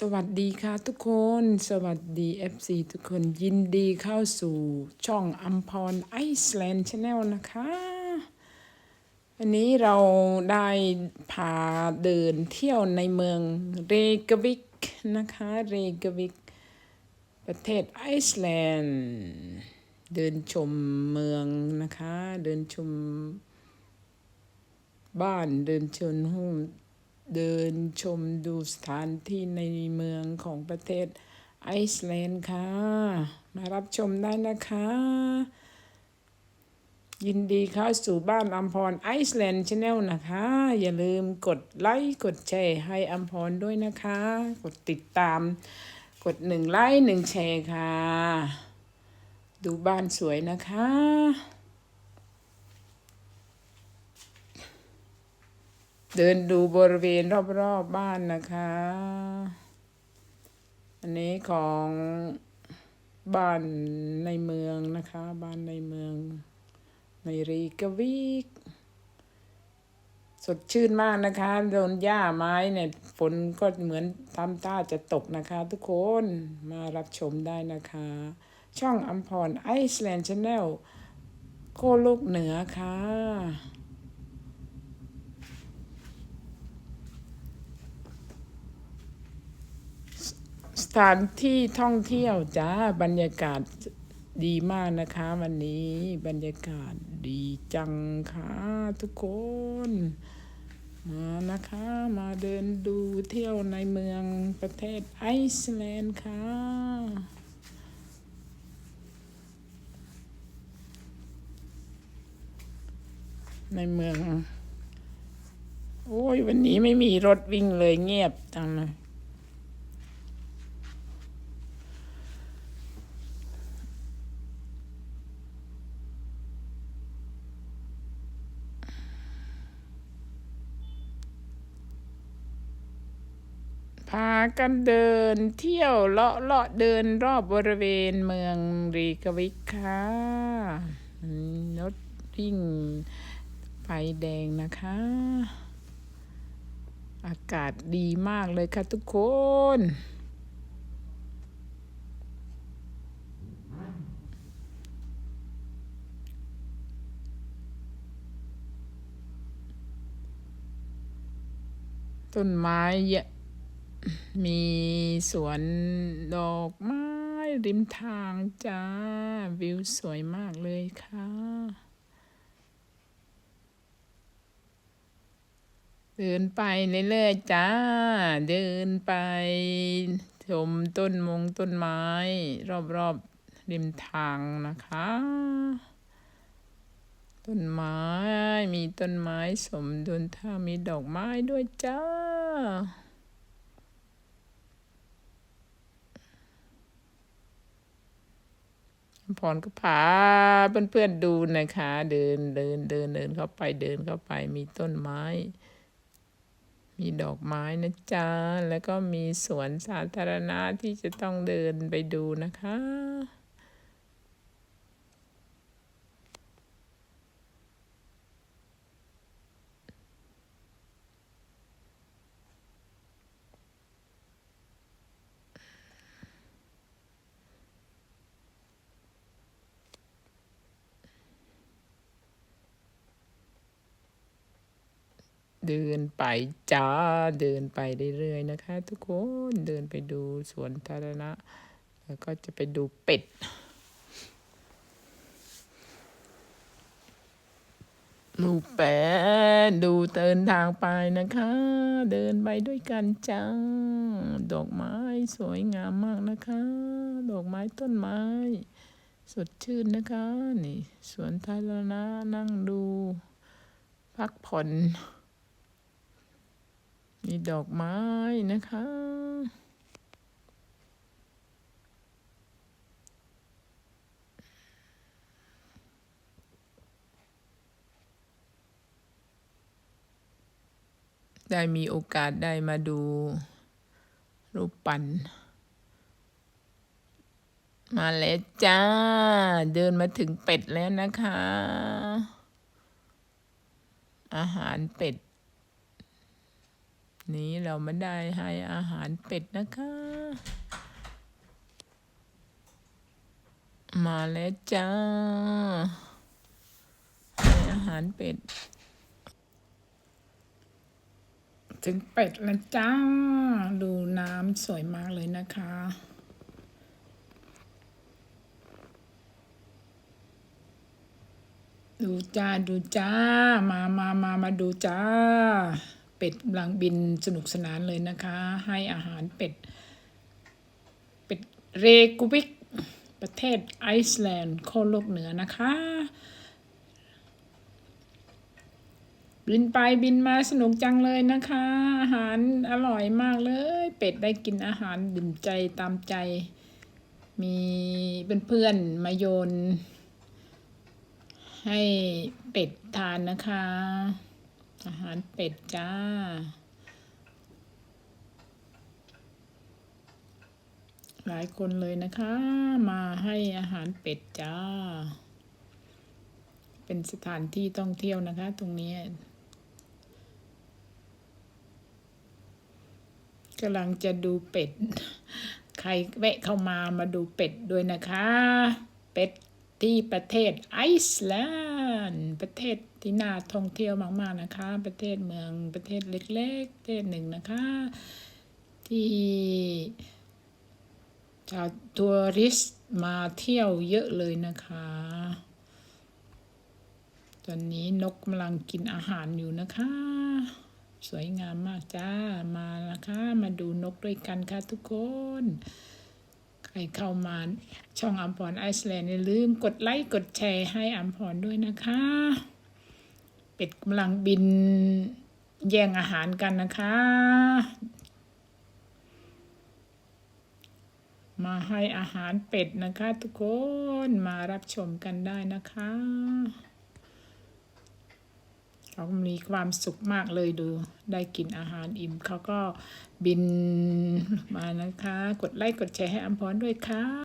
สวัสดีค่ะทุกคน สวัสดี FC ทุกคนยินดีเข้าสู่ช่องอัมพรไอซ์แลนด์ชาแนลนะคะ วันนี้เราได้พาเดินเที่ยวในเมืองเรกวิกนะคะ เรกวิก ประเทศไอซ์แลนด์ เดินชมเมืองนะคะ เดินชมบ้านเดินชมห้อง เดินชมดูสถานที่ในเมืองของประเทศไอซ์แลนด์ค่ะ มารับชมได้นะคะ ยินดีเข้าสู่บ้านอัมพรไอซ์แลนด์ชาแนลนะคะ อย่าลืมกดไลค์กดแชร์ให้อัมพรด้วยนะคะ กดติดตาม กดหนึ่งไลค์หนึ่งแชร์ค่ะ ดูบ้านสวยนะคะ เดินดูบริเวณรอบๆบบ้านนะคะ อันนี้ของบ้านในเมืองนะคะ บ้านในเมือง ในรีกาวิกสดชื่นมากนะคะ โดนหญ้าไม้เนี่ยฝนก็เหมือนทำท่าจะตกนะคะ ทุกคนมารับชมได้นะคะ ช่องอัมพรไอซ์แลนด์ชาแนลโคโลกเหนือค่ะ ถานที่ท่องเที่ยวจ้าบรรยากาศดีมากนะคะ วันนี้บรรยากาศดีจังค่ะทุกคน มานะคะ มาเดินดูเที่ยวในเมืองประเทศไอซ์แลนด์ค่ะในเมือง โอ้ย วันนี้ไม่มีรถวิ่งเลยเงียบจังเลย พา กันเดินเที่ยวเลาะเลาะเดินรอบบริเวณเมืองรีกวิกค่ะอืมรถวิ่งไฟแดงนะคะ อากาศดีมากเลยค่ะทุกคนต้นไม้เยอะ มีสวนดอกไม้ริมทางจ้า วิวสวยมากเลยค่ะ เดินไปเรื่อยๆจ้า เดินไป ชมต้นมงต้นไม้ รอบๆริมทางนะคะ ต้นไม้มีต้นไม้สมดุลถ้ามีดอกไม้ด้วยจ้า พรก็พาเพื่อนๆดูนะคะ เดินเดินเดินเดินเข้าไปเดินเข้าไปมีต้นไม้ มีดอกไม้นะจ๊ะ แล้วก็มีสวนสาธารณะที่จะต้องเดินไปดูนะคะ เดินไปจ้าเดินไปเรื่อยๆนะคะ ทุกคนเดินไปดูสวนสาธารณะ แล้วก็จะไปดูเป็ด ลูกแปะดูเดินทางไปนะคะ เดินไปด้วยกันจ้าดอกไม้สวยงามมากนะคะ ดอกไม้ต้นไม้ สดชื่นนะคะ นี่สวนสาธารณะนั่งดู พักผ่อน มีดอกไม้นะคะ ได้มีโอกาสได้มาดูรูปปั้นมาแล้วจ้า เดินมาถึงเป็ดแล้วนะคะ อาหารเป็ด นี้เราไม่ได้ให้อาหารเป็ดนะคะ มาแล้วจ้า ให้อาหารเป็ด ถึงเป็ดแล้วจ้า ดูน้ำสวยมากเลยนะคะดูจ้า ดูจ้า มามามามาดูจ้า เป็ดกำลังบินสนุกสนานเลยนะคะ ให้อาหารเป็ด เป็ดเรกูบิก ประเทศไอซ์แลนด์โคโลกเหนือนะคะ บินไปบินมาสนุกจังเลยนะคะ อาหารอร่อยมากเลย เป็ดได้กินอาหารดื่มใจตามใจ มีเพื่อนๆมาโยนให้เป็ดทานนะคะาหารเป็ดจ้า หลายคนเลยนะคะ มาให้อาหารเป็ดจ้า เป็นสถานที่ท่องเที่ยวนะคะ ตรงนี้กำลังจะดูเป็ด ใครแวะเข้ามามาดูเป็ดด้วยนะคะ เป็ด ที่ประเทศไอซ์แลนด์ประเทศที่น่าท่องเที่ยวมากๆนะคะ ประเทศเมืองประเทศเล็กๆประเทศหนึ่งนะคะ ที่ชาวทัวริสต์มาเที่ยวเยอะเลยนะคะ ตอนนี้นกกำลังกินอาหารอยู่นะคะ สวยงามมากจ้ามานะคะมาดูนกด้วยกันค่ะทุกคน ใครเข้ามาช่องอัมพรไอซ์แลนด์อย่าลืมกดไลค์กดแชร์ให้อัมพรด้วยนะคะ เป็ดกำลังบินแย่งอาหารกันนะคะ มาให้อาหารเป็ดนะคะ ทุกคนมารับชมกันได้นะคะ เขามีความสุขมากเลยดู ได้กินอาหารอิ่มเขาก็บินมานะคะ กดไลค์กดแชร์ให้อัมพรด้วยค่ะ